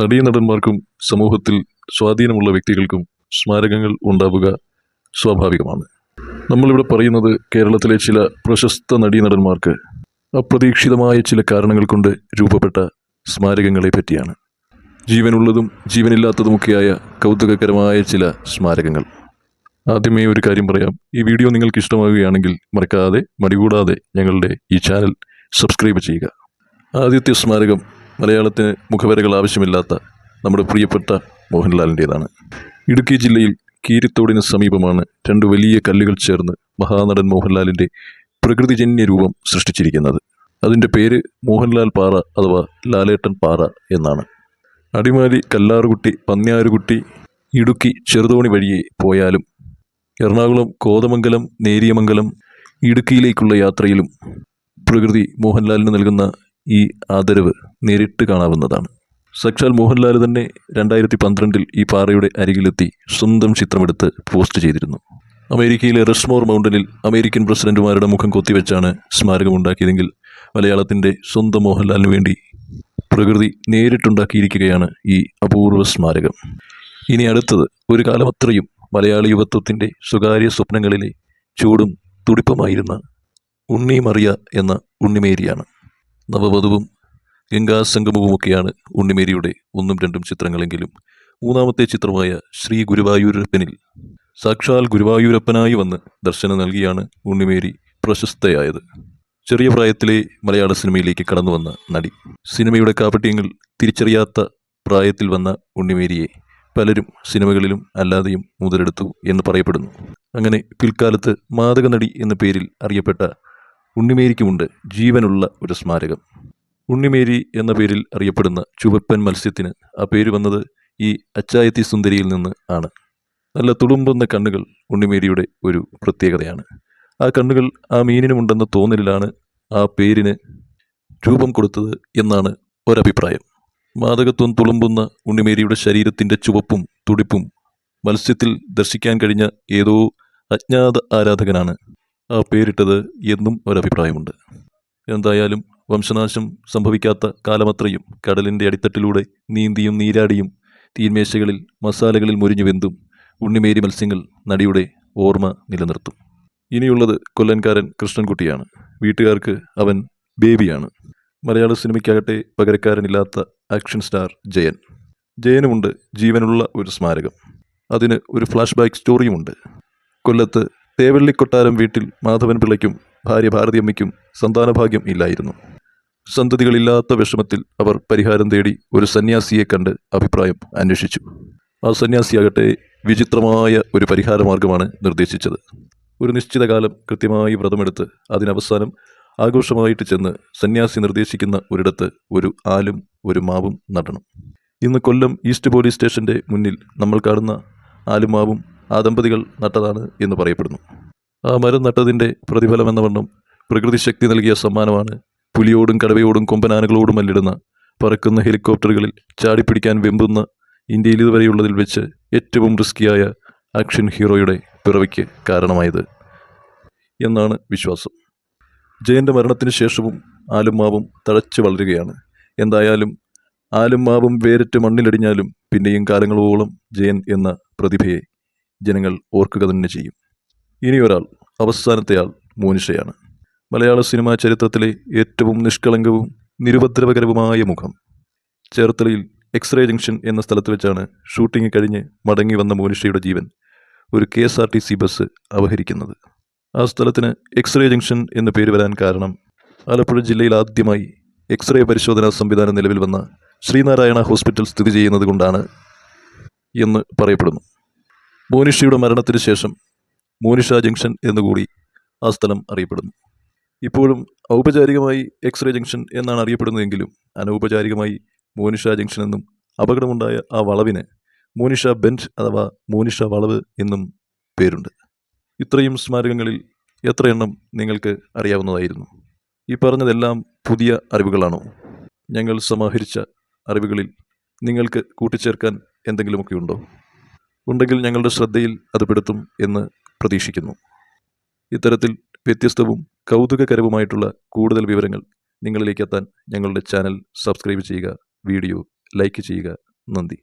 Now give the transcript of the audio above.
നടീനടന്മാർക്കും സമൂഹത്തിൽ സ്വാധീനമുള്ള വ്യക്തികൾക്കും സ്മാരകങ്ങൾ ഉണ്ടാവുക സ്വാഭാവികമാണ്. നമ്മളിവിടെ പറയുന്നത് കേരളത്തിലെ ചില പ്രശസ്ത നടീനടന്മാർക്ക് അപ്രതീക്ഷിതമായ ചില കാരണങ്ങൾ കൊണ്ട് രൂപപ്പെട്ട സ്മാരകങ്ങളെ പറ്റിയാണ്. ജീവനുള്ളതും ജീവനില്ലാത്തതുമൊക്കെയായ കൗതുകകരമായ ചില സ്മാരകങ്ങൾ. ആദ്യമേ ഒരു കാര്യം പറയാം. ഈ വീഡിയോ നിങ്ങൾക്ക് ഇഷ്ടമാവുകയാണെങ്കിൽ മറക്കാതെ മടികൂടാതെ ഞങ്ങളുടെ ഈ ചാനൽ സബ്സ്ക്രൈബ് ചെയ്യുക. ആദ്യത്തെ സ്മാരകം മലയാളത്തിന് മുഖവരകൾ ആവശ്യമില്ലാത്ത നമ്മുടെ പ്രിയപ്പെട്ട മോഹൻലാലിന്റേതാണ്. ഇടുക്കി ജില്ലയിൽ കീരിത്തോടിന് സമീപമാണ് രണ്ട് വലിയ കല്ലുകൾ ചേർന്ന് മഹാനടൻ മോഹൻലാലിന്റെ പ്രകൃതിജന്യ രൂപം സൃഷ്ടിച്ചിരിക്കുന്നത്. അതിന്റെ പേര് മോഹൻലാൽ പാറ അഥവാ ലാലേട്ടൻ പാറ എന്നാണ്. അടിമാലി കല്ലാറുകുട്ടി പന്ന്യാറുകുട്ടി ഇടുക്കി ചെറുതോണി വഴിയെ പോയാലും എറണാകുളം കോതമംഗലം നേരിയമംഗലം ഇടുക്കിയിലേക്കുള്ള യാത്രയിലും പ്രകൃതി മോഹൻലാലിന് നൽകുന്ന ഈ ആദരവ് നേരിട്ട് കാണാവുന്നതാണ്. സക്ഷാൽ മോഹൻലാൽ തന്നെ രണ്ടായിരത്തി പന്ത്രണ്ടിൽ ഈ പാറയുടെ അരികിലെത്തി സ്വന്തം ചിത്രമെടുത്ത് പോസ്റ്റ് ചെയ്തിരുന്നു. അമേരിക്കയിലെ റഷ്മോർ മൗണ്ടനിൽ അമേരിക്കൻ പ്രസിഡന്റുമാരുടെ മുഖം കൊത്തിവെച്ചാണ് സ്മാരകമുണ്ടാക്കിയതെങ്കിൽ മലയാളത്തിന്റെ സ്വന്തം മോഹൻലാലിന് വേണ്ടി പ്രകൃതി നേരിട്ടുണ്ടാക്കിയിരിക്കുകയാണ് ഈ അപൂർവ സ്മാരകം. ഇനി അടുത്തത് ഒരു കാലമത്രയും മലയാളി യുവത്വത്തിന്റെ സ്വകാര്യ സ്വപ്നങ്ങളിലെ ചൂടും തുടിപ്പുമായിരുന്ന ഉണ്ണി മറിയ എന്ന ഉണ്ണിമേരിയാണ്. നവവധുവും ഗംഗാസംഗമവുമൊക്കെയാണ് ഉണ്ണിമേരിയുടെ ഒന്നും രണ്ടും ചിത്രങ്ങളെങ്കിലും. മൂന്നാമത്തെ ചിത്രമായ ശ്രീ ഗുരുവായൂരപ്പനിൽ സാക്ഷാൽ ഗുരുവായൂരപ്പനായി വന്ന് ദർശനം നൽകിയാണ് ഉണ്ണിമേരി പ്രശസ്തയായത്. ചെറിയ പ്രായത്തിലെ മലയാള സിനിമയിലേക്ക് കടന്നു വന്ന നടി. സിനിമയുടെ കാപട്യങ്ങൾ തിരിച്ചറിയാത്ത പ്രായത്തിൽ വന്ന ഉണ്ണിമേരിയെ പലരും സിനിമകളിലും അല്ലാതെയും മുതലെടുത്തു എന്ന് പറയപ്പെടുന്നു. അങ്ങനെ പിൽക്കാലത്ത് മാതക നടി എന്ന പേരിൽ അറിയപ്പെട്ട ഉണ്ണിമേരിക്കുമുണ്ട് ജീവനുള്ള ഒരു സ്മാരകം. ഉണ്ണിമേരി എന്ന പേരിൽ അറിയപ്പെടുന്ന ചുവപ്പൻ മത്സ്യത്തിന് ആ പേര് വന്നത് ഈ അച്ചായത്തി സുന്ദരിയിൽ നിന്ന് ആണ്. നല്ല തുളുമ്പുന്ന കണ്ണുകൾ ഉണ്ണിമേരിയുടെ ഒരു പ്രത്യേകതയാണ്. ആ കണ്ണുകൾ ആ മീനിനുമുണ്ടെന്ന തോന്നലിലാണ് ആ പേരിന് രൂപം കൊടുത്തത് എന്നാണ് ഒരഭിപ്രായം. മാതകത്വം തുളുമ്പുന്ന ഉണ്ണിമേരിയുടെ ശരീരത്തിന്റെ ചുവപ്പും തുടിപ്പും മത്സ്യത്തിൽ ദർശിക്കാൻ കഴിഞ്ഞ ഏതോ അജ്ഞാത ആരാധകനാണ് ആ പേരിട്ടത് എന്നും ഒരഭിപ്രായമുണ്ട്. എന്തായാലും വംശനാശം സംഭവിക്കാത്ത കാലമത്രയും കടലിന്റെ അടിത്തട്ടിലൂടെ നീന്തിയും നീരാടിയും തീന്മേശകളിൽ മസാലകളിൽ മുരിഞ്ഞു വെന്തും ഉണ്ണിമേരി മത്സ്യങ്ങൾ നടിയുടെ ഓർമ്മ നിലനിർത്തും. ഇനിയുള്ളത് കൊല്ലൻകാരൻ കൃഷ്ണൻകുട്ടിയാണ്. വീട്ടുകാർക്ക് അവൻ ബേബിയാണ്. മലയാള സിനിമയ്ക്കാകട്ടെ പകരക്കാരനില്ലാത്ത ആക്ഷൻ സ്റ്റാർ ജയൻ. ജയനുമുണ്ട് ജീവനുള്ള ഒരു സ്മാരകം. അതിന് ഒരു ഫ്ലാഷ് ബാക്ക് സ്റ്റോറിയുമുണ്ട്. കൊല്ലത്ത് തേവള്ളിക്കൊട്ടാരം വീട്ടിൽ മാധവൻ പിള്ളയ്ക്കും ഭാര്യ ഭാരതിയമ്മയ്ക്കും സന്താനഭാഗ്യം ഇല്ലായിരുന്നു. സന്തതികളില്ലാത്ത വിഷമത്തിൽ അവർ പരിഹാരം തേടി ഒരു സന്യാസിയെ കണ്ട് അഭിപ്രായം അന്വേഷിച്ചു. ആ സന്യാസിയാകട്ടെ വിചിത്രമായ ഒരു പരിഹാര മാർഗമാണ് നിർദ്ദേശിച്ചത്. ഒരു നിശ്ചിത കാലം കൃത്യമായി വ്രതമെടുത്ത് അതിനവസാനം ആഘോഷമായിട്ട് ചെന്ന് സന്യാസി നിർദ്ദേശിക്കുന്ന ഒരിടത്ത് ഒരു ആലും ഒരു മാവും നടണം. ഇന്ന് കൊല്ലം ഈസ്റ്റ് പോലീസ് സ്റ്റേഷന്റെ മുന്നിൽ നമ്മൾ കാണുന്ന ആലും മാവും ആ ദമ്പതികൾ നട്ടതാണ് എന്ന് പറയപ്പെടുന്നു. ആ മരം നട്ടതിന്റെ പ്രതിഫലം എന്ന വണ്ണം പ്രകൃതി ശക്തി നൽകിയ സമ്മാനമാണ് പുലിയോടും കടവയോടും കൊമ്പനാനകളോടും അല്ലിടുന്ന പറക്കുന്ന ഹെലികോപ്റ്ററുകളിൽ ചാടിപ്പിടിക്കാൻ വെമ്പുന്ന ഇന്ത്യയിൽ ഇതുവരെയുള്ളതിൽ വെച്ച് ഏറ്റവും റിസ്കിയായ ആക്ഷൻ ഹീറോയുടെ പിറവിക്ക് കാരണമായത് എന്നാണ് വിശ്വാസം. ജയന്റെ മരണത്തിന് ശേഷവും ആലുംമാവും തഴച്ചു വളരുകയാണ്. എന്തായാലും ആലും മാവും വേറിട്ട് മണ്ണിലടിഞ്ഞാലും പിന്നെയും കാലങ്ങളോളം ജയൻ എന്ന പ്രതിഭയെ ജനങ്ങൾ ഓർക്കുക തന്നെ ചെയ്യും. ഇനിയൊരാൾ അവസാനത്തെ ആൾ മോനിഷയാണ്. മലയാള സിനിമാ ചരിത്രത്തിലെ ഏറ്റവും നിഷ്കളങ്കവും നിരുപദ്രവകരവുമായ മുഖം. ചേർത്തലയിൽ എക്സ്റേ ജംഗ്ഷൻ എന്ന സ്ഥലത്ത് വെച്ചാണ് ഷൂട്ടിംഗ് കഴിഞ്ഞ് മടങ്ങി വന്ന മോനിഷയുടെ ജീവൻ ഒരു K S R T C bus അപഹരിക്കുന്നത്. ആ സ്ഥലത്തിന് എക്സ്റേ ജംഗ്ഷൻ എന്ന് പേര് വരാൻ കാരണം ആലപ്പുഴ ജില്ലയിൽ ആദ്യമായി എക്സ്റേ പരിശോധനാ സംവിധാനം നിലവിൽ വന്ന ശ്രീനാരായണ ഹോസ്പിറ്റൽ സ്ഥിതി ചെയ്യുന്നത് കൊണ്ടാണ് എന്ന് പറയപ്പെടുന്നു. മോനിഷയുടെ മരണത്തിന് ശേഷം മോനിഷ ജംഗ്ഷൻ എന്നുകൂടി ആ സ്ഥലം അറിയപ്പെടുന്നു. ഇപ്പോഴും ഔപചാരികമായി എക്സ്റേ ജംഗ്ഷൻ എന്നാണ് അറിയപ്പെടുന്നതെങ്കിലും അനൗപചാരികമായി മോനിഷ ജംഗ്ഷൻ എന്നും അപകടമുണ്ടായ ആ വളവിന് മോനിഷ ബെൻഡ് അഥവാ മോനിഷ വളവ് എന്നും പേരുണ്ട്. ഇത്രയും സ്മാരകങ്ങളിൽ എത്ര എണ്ണം നിങ്ങൾക്ക് അറിയാവുന്നതായിരുന്നു? ഈ പറഞ്ഞതെല്ലാം പുതിയ അറിവുകളാണോ? ഞങ്ങൾ സമാഹരിച്ച അറിവുകളിൽ നിങ്ങൾക്ക് കൂട്ടിച്ചേർക്കാൻ എന്തെങ്കിലുമൊക്കെ ഉണ്ടോ? ഉണ്ടെങ്കിൽ ഞങ്ങളുടെ ശ്രദ്ധയിൽ അത് പെടുത്തും എന്ന് പ്രതീക്ഷിക്കുന്നു. ഇത്തരത്തിൽ വ്യത്യസ്തവും കൗതുകകരവുമായിട്ടുള്ള കൂടുതൽ വിവരങ്ങൾ നിങ്ങളിലേക്ക് എത്താൻ ഞങ്ങളുടെ ചാനൽ സബ്സ്ക്രൈബ് ചെയ്യുക വീഡിയോ ലൈക്ക് ചെയ്യുക. നന്ദി.